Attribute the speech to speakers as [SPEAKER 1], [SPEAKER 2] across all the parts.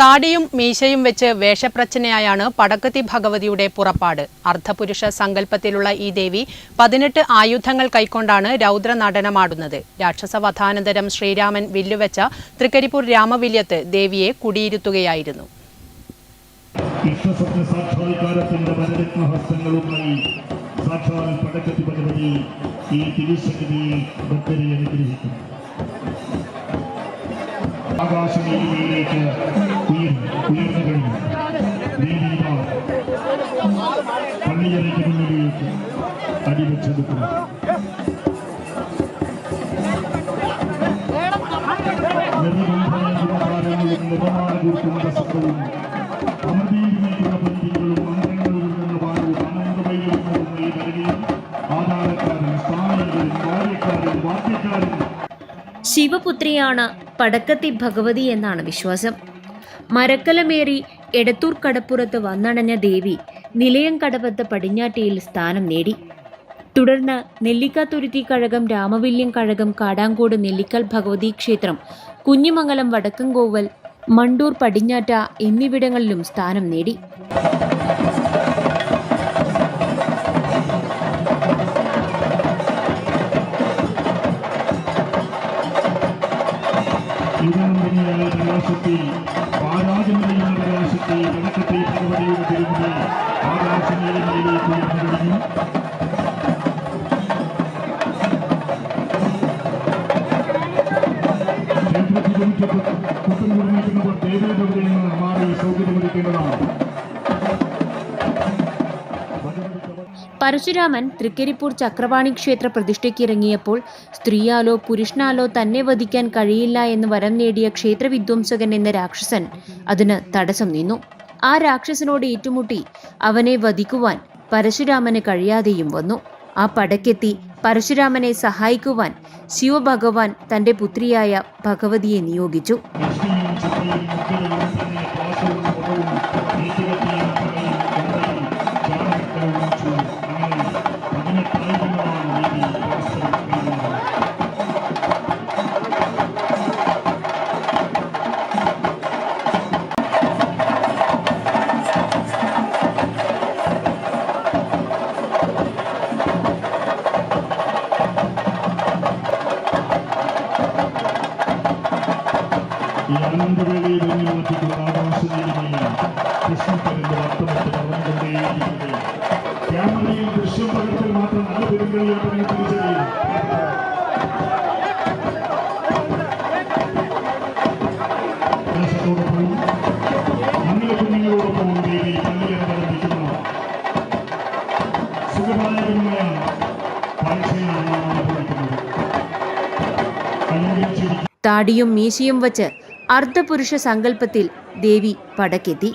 [SPEAKER 1] താടിയും മീശയും വെച്ച് വേഷപ്രച്ഛനയായാണ് പടക്കത്തി ഭഗവതിയുടെ പുറപ്പാട്. അർദ്ധപുരുഷ സങ്കല്പത്തിലുള്ള ഈ ദേവി പതിനെട്ട് ആയുധങ്ങൾ കൈക്കൊണ്ടാണ് രൗദ്രനടനമാടുന്നത്. രാക്ഷസവധാനന്തരം ശ്രീരാമൻ വില്ലുവെച്ച തൃക്കരിപ്പൂർ രാമവില്യത്ത് ദേവിയെ കുടിയിരുത്തുകയായിരുന്നു.
[SPEAKER 2] ഭഗവതി ഈ ഭക്തരെ ആകാശമേഖലയിലേക്ക്
[SPEAKER 3] ശിവപുത്രിയാണ് പടക്കത്തി ഭഗവതി എന്നാണ് വിശ്വാസം. മരക്കലമേറി എടത്തൂർ കടപ്പുറത്ത് വന്നണഞ്ഞ ദേവി നിലയം കടവത്ത് പടിഞ്ഞാറ്റിയിൽ സ്ഥാനം നേടി. തുടർന്ന് നെല്ലിക്കാത്തുരുത്തി കഴകം രാമവില്യം കഴകം കാടാങ്കോട് നെല്ലിക്കൽ ഭഗവതി ക്ഷേത്രം കുഞ്ഞിമംഗലം വടക്കൻകോവൽ മണ്ടൂർ പടിഞ്ഞാറ്റ എന്നിവിടങ്ങളിലും സ്ഥാനം നേടി. പരശുരാമൻ തൃക്കരിപ്പൂർ ചക്രവാണി ക്ഷേത്ര പ്രതിഷ്ഠയ്ക്കിറങ്ങിയപ്പോൾ സ്ത്രീയാലോ പുരുഷനാലോ തന്നെ വധിക്കാൻ കഴിയില്ല എന്ന് വരം നേടിയ ക്ഷേത്ര വിധ്വംസകൻ എന്ന രാക്ഷസൻ അതിന് തടസ്സം നിന്നു. ആ രാക്ഷസനോട് ഏറ്റുമുട്ടി അവനെ വധിക്കുവാൻ പരശുരാമന് കഴിയാതെയും വന്നു. ആ പടക്കെത്തി പരശുരാമനെ സഹായിക്കുവാൻ ശിവഭഗവാൻ തന്റെ പുത്രിയായ ഭഗവതിയെ നിയോഗിച്ചു.
[SPEAKER 2] ആനന്ദവേളയിൽ ഒന്നിമാറ്റിക്കുന്ന ആകാശനീലിമയിൽ കൃഷ്ണപ്പരന്റെ അർത്ഥമൊത്ത് പറഞ്ഞുകൊണ്ടേയിരിക്കുന്നത് ക്യാമറയിൽ ദൃശ്യം പകർത്തൽ മാത്രം നല്ല പെരുങ്കളിയാട്ടെന്ന് തിരിച്ചറിയും ദേശത്തോടൊപ്പവും മംഗല കുഞ്ഞുങ്ങളോടൊപ്പവും ദേവി പള്ളിയറന്നിരിക്കുന്ന സുഖദായകമായ കാഴ്ചയാണ് നാം അനുഭവിക്കുന്നത് അല്ലെങ്കിൽ ചിരിക്കും
[SPEAKER 3] താടിയും മീശയും വച്ച് അർദ്ധപുരുഷ സങ്കല്പത്തിൽ ദേവി പടക്കെത്തി.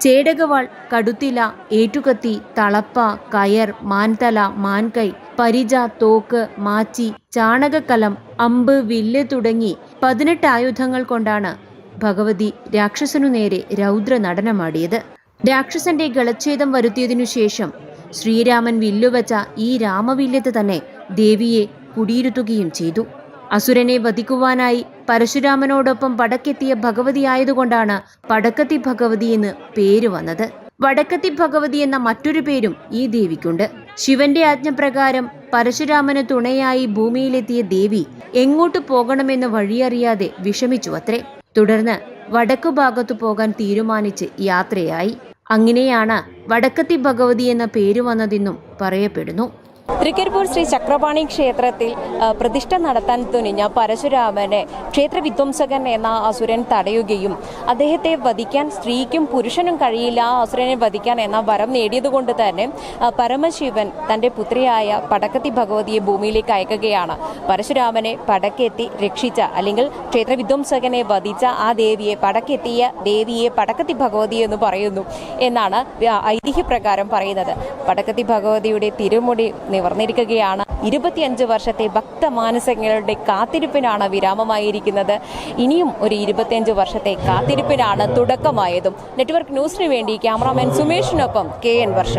[SPEAKER 3] ചേടകവാൾ കടുത്തില ഏറ്റുകത്തി തളപ്പ കയർ മാൻതല മാൻകൈ പരിച തോക്ക് മാച്ചി ചാണകക്കലം അമ്പ് വില്ല് തുടങ്ങി പതിനെട്ട് ആയുധങ്ങൾ കൊണ്ടാണ് ഭഗവതി രാക്ഷസനു നേരെ രൗദ്ര നടനമാടിയത് രാക്ഷസന്റെ ഗളച്ഛേദം വരുത്തിയതിനു ശേഷം ശ്രീരാമൻ വില്ലുവച്ച ഈ രാമവില്യത്ത് തന്നെ ദേവിയെ കുടിയിരുത്തുകയും ചെയ്തു. അസുരനെ വധിക്കുവാനായി പരശുരാമനോടൊപ്പം പടക്കെത്തിയ ഭഗവതിയായതുകൊണ്ടാണ് പടക്കത്തി ഭഗവതി എന്ന് പേര് വന്നത്. വടക്കത്തി ഭഗവതി എന്ന മറ്റൊരു പേരും ഈ ദേവിക്കുണ്ട്. ശിവന്റെ ആജ്ഞപ്രകാരം പരശുരാമന് തുണയായി ഭൂമിയിലെത്തിയ ദേവി എങ്ങോട്ട് പോകണമെന്ന് വഴിയറിയാതെ വിഷമിച്ചു അത്രേ തുടർന്ന് വടക്കു ഭാഗത്തു പോകാൻ തീരുമാനിച്ച് യാത്രയായി. അങ്ങനെയാണ് വടക്കത്തി ഭഗവതി എന്ന പേര് വന്നതെന്നും പറയപ്പെടുന്നു.
[SPEAKER 4] തൃക്കരിപ്പൂർ ശ്രീ ചക്രപാണി ക്ഷേത്രത്തിൽ പ്രതിഷ്ഠ നടത്താൻ തുനിഞ്ഞ പരശുരാമനെ ക്ഷേത്ര വിധ്വംസകൻ എന്ന അസുരൻ തടയുകയും അദ്ദേഹത്തെ വധിക്കാൻ സ്ത്രീക്കും പുരുഷനും കഴിയില്ല ആ അസുരനെ വധിക്കാൻ എന്ന വരം നേടിയതുകൊണ്ട് തന്നെ പരമശിവൻ തന്റെ പുത്രിയായ പടക്കത്തി ഭഗവതിയെ ഭൂമിയിലേക്ക് അയക്കുകയാണ്. പരശുരാമനെ പടക്കെത്തി രക്ഷിച്ച അല്ലെങ്കിൽ ക്ഷേത്ര വിധ്വംസകനെ വധിച്ച ആ ദേവിയെ പടക്കെത്തിയ ദേവിയെ പടക്കത്തി ഭഗവതി എന്ന് പറയുന്നു എന്നാണ് ഐതിഹ്യപ്രകാരം പറയുന്നത്. പടക്കത്തി ഭഗവതിയുടെ തിരുമുടി നിവർന്നിരിക്കുകയാണ്. ഇരുപത്തിയഞ്ച് വർഷത്തെ ഭക്ത ഭക്തമാനസങ്ങളുടെ കാത്തിരിപ്പിനാണ് വിരാമമായിരിക്കുന്നത്. ഇനിയും ഒരു ഇരുപത്തിയഞ്ച് വർഷത്തെ കാത്തിരിപ്പിനാണ് തുടക്കമായതും. നെറ്റ്വർക്ക് ന്യൂസിനു വേണ്ടി ക്യാമറാമാൻ സുമേഷിനൊപ്പം കെ എൻ വർഷ.